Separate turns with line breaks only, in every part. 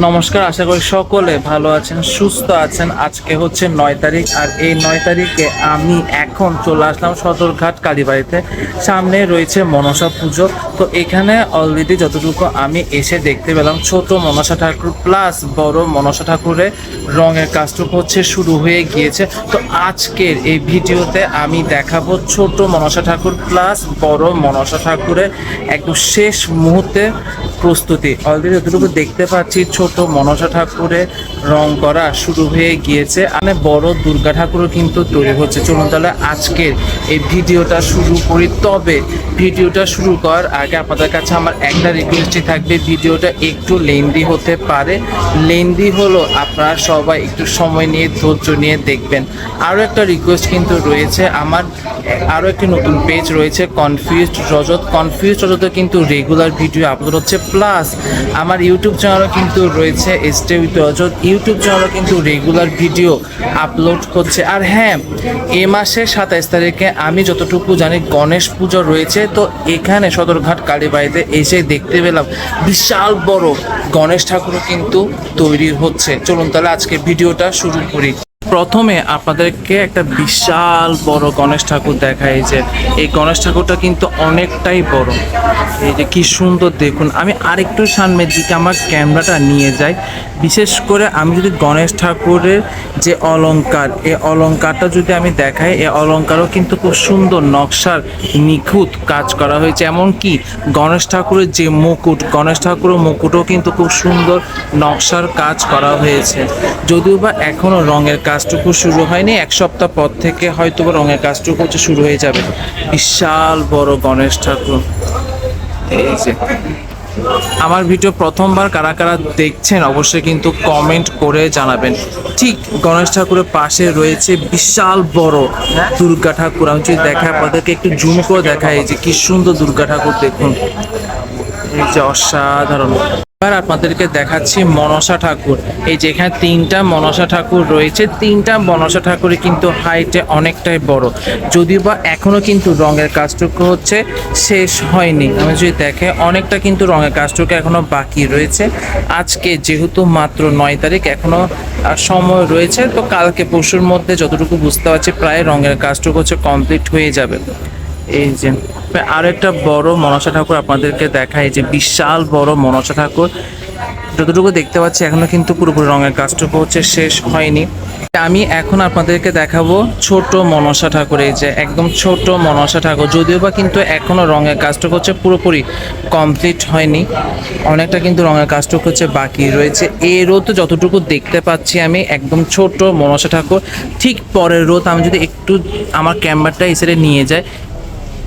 নমস্কার, আশা করি সকলে ভালো আছেন, সুস্থ আছেন। আজকে হচ্ছে নয় তারিখ, আর এই নয় তারিখে আমি এখন চলে আসলাম সদরঘাট কালীবাড়িতে। সামনে রয়েছে মনসা পুজো। তো এখানে অলরেডি যতটুকু আমি এসে দেখতে পেলাম, ছোট মনসা ঠাকুর প্লাস বড় মনসা ঠাকুরের রঙের কাজটুকু হচ্ছে শুরু হয়ে গিয়েছে। তো আজকের এই ভিডিওতে আমি দেখাবো ছোট মনসা ঠাকুর প্লাস বড় মনসা ঠাকুরের একদম শেষ মুহূর্তে প্রস্তুতি। অলরেডি যতটুকু দেখতে পাচ্ছি ছোট মনসা ঠাকুরের রং করা শুরু হয়ে গিয়েছে। মানে বড় দুর্গা ঠাকুরও কিন্তু তৈরি হচ্ছে। চলুন তাহলে আজকের এই ভিডিওটা শুরু করি। তবে ভিডিওটা শুরু করার আগে আপনাদের কাছে আমার একটা রিকোয়েস্টই থাকবে। ভিডিওটা একটু লেন্দি হতে পারে। লেন্দি হলো আপনারা সবাই একটু সময় নিয়ে, ধৈর্য নিয়ে দেখবেন। আরও একটা রিকোয়েস্ট কিন্তু রয়েছে। আমার আরও একটি নতুন পেজ রয়েছে কনফিউজড রজত কনফিউজড রজতে কিন্তু রেগুলার ভিডিও আপলোড হচ্ছে। প্লাস আমার ইউটিউব চ্যানেলও কিন্তু রয়েছে এসটে উইথ রজত ইউটিউব চ্যানেলও কিন্তু রেগুলার ভিডিও আপলোড হচ্ছে। আর হ্যাঁ এ মাসের সাতাইশ তারিখে আমি যতটুকু জানি গণেশ পুজো রয়েছে। তো এখানে সদরঘাট কালীবাড়িতে এসে দেখতে পেলাম বিশাল বড় গণেশ ঠাকুরও কিন্তু তৈরি হচ্ছে। চলুন তাহলে আজকে ভিডিওটা শুরু করি। প্রথমে আপনাদেরকে একটা বিশাল বড় গণেশ ঠাকুর দেখায় যে এই গণেশ ঠাকুরটা কিন্তু অনেকটাই বড়। এই যে কি সুন্দর দেখুন। আমি আরেকটু সামনের দিকে আমার ক্যামেরাটা নিয়ে যাই। বিশেষ করে আমি যদি গণেশ ঠাকুরের যে অলঙ্কার এই অলঙ্কারটা যদি আমি দেখাই, এই অলংকারও কিন্তু খুব সুন্দর নকশার নিখুঁত কাজ করা হয়েছে। এমনকি গণেশ ঠাকুরের যে মুকুট, গণেশ ঠাকুরের মুকুটও কিন্তু খুব সুন্দর নকশার কাজ করা হয়েছে। যদিও বা এখনও রঙের কাজটুকু শুরু হয়নি, এক সপ্তাহ পর থেকে হয়তো রঙের কাজটুকু হচ্ছে শুরু হয়ে যাবে। বিশাল বড় গণেশ ঠাকুর। এই যে। আমার ভিডিও প্রথমবার কারা কারা দেখছেন অবশ্যই কিন্তু কমেন্ট করে জানাবেন। ঠিক গণেশ ঠাকুরের পাশে রয়েছে বিশাল বড় দুর্গা ঠাকুর। আমি যদি দেখা আপনাদেরকে একটু জুম করে দেখাই যে কি সুন্দর দুর্গা ঠাকুর দেখুন। এই যে অসাধারণ। এবার আপনাদেরকে দেখাচ্ছি মনসা ঠাকুর। এই যে এখানে তিনটা মনসা ঠাকুর রয়েছে, তিনটা মনসা ঠাকুরই কিন্তু হাইটে অনেকটাই বড়। যদিও বা এখনও কিন্তু রঙের কাজটুকু হচ্ছে শেষ হয়নি। আমি যদি দেখে, অনেকটা কিন্তু রঙের কাজটুকু এখনও বাকি রয়েছে। আজকে যেহেতু মাত্র নয় তারিখ এখনও সময় রয়েছে, তো কালকে পরশুর মধ্যে যতটুকু বুঝতে পারছি, প্রায় রঙের কাজটুকু হচ্ছে কমপ্লিট হয়ে যাবে। এই যে আর একটা বড় মনসা ঠাকুর আপনাদেরকে দেখায় যে বিশাল বড় মনসা ঠাকুর। যতটুকু দেখতে পাচ্ছি, এখনও কিন্তু পুরোপুরি রঙের কাজটুকু হচ্ছে শেষ হয়নি। আমি এখন আপনাদেরকে দেখাবো ছোট মনসা ঠাকুর, এই যে একদম ছোট মনসা ঠাকুর। যদিও বা কিন্তু এখনও রঙের কাজটুকু হচ্ছে পুরোপুরি কমপ্লিট হয়নি, অনেকটা কিন্তু রঙের কাজটুকু হচ্ছে বাকি রয়েছে। এই রোদ যতটুকু দেখতে পাচ্ছি আমি, একদম ছোট মনসা ঠাকুর। ঠিক পরের রোদ আমি যদি একটু আমার ক্যামেরাটা সাইডে নিয়ে যাই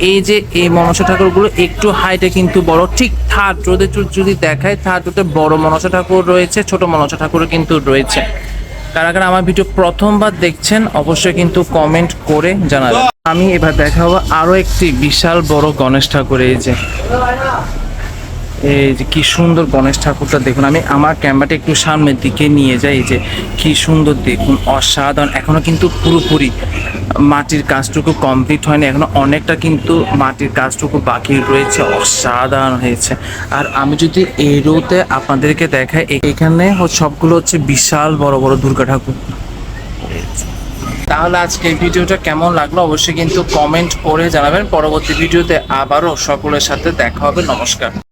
এই যে এই মনসা ঠাকুরগুলো একটু হাইটে কিন্তু বড়, ঠিক থার্ড রোদে যদি দেখায়, থার্ড রোদে বড় মনসা ঠাকুর রয়েছে, ছোট মনসা ঠাকুরও কিন্তু রয়েছে। কারা কারা আমার ভিডিও প্রথমবার দেখছেন, অবশ্যই কিন্তু কমেন্ট করে জানাবেন। আমি এবার দেখাবো আরও একটি বিশাল বড় গণেশ ঠাকুর, এই যে। এই যে কি সুন্দর গণেশ ঠাকুরটা দেখুন, আমি আমার ক্যামেরাটা একটু সামনের দিকে নিয়ে যাই যে কি সুন্দর দেখুন, অসাধারণ, এখনও কিন্তু পুরোপুরি মাটির কাজটুকু কমপ্লিট হয়নি, এখনও অনেকটা কিন্তু মাটির কাজটুকু বাকি রয়েছে, অসাধারণ হয়েছে। আর আমি যদি এই রোতে আপনাদেরকে দেখাই এখানে সবগুলো হচ্ছে বিশাল বড় বড় দুর্গা ঠাকুর। তাহলে আজকে ভিডিওটা কেমন লাগল অবশ্যই কিন্তু কমেন্ট করে জানাবেন, পরবর্তী ভিডিওতে আবারও সকলের সাথে দেখা হবে, নমস্কার।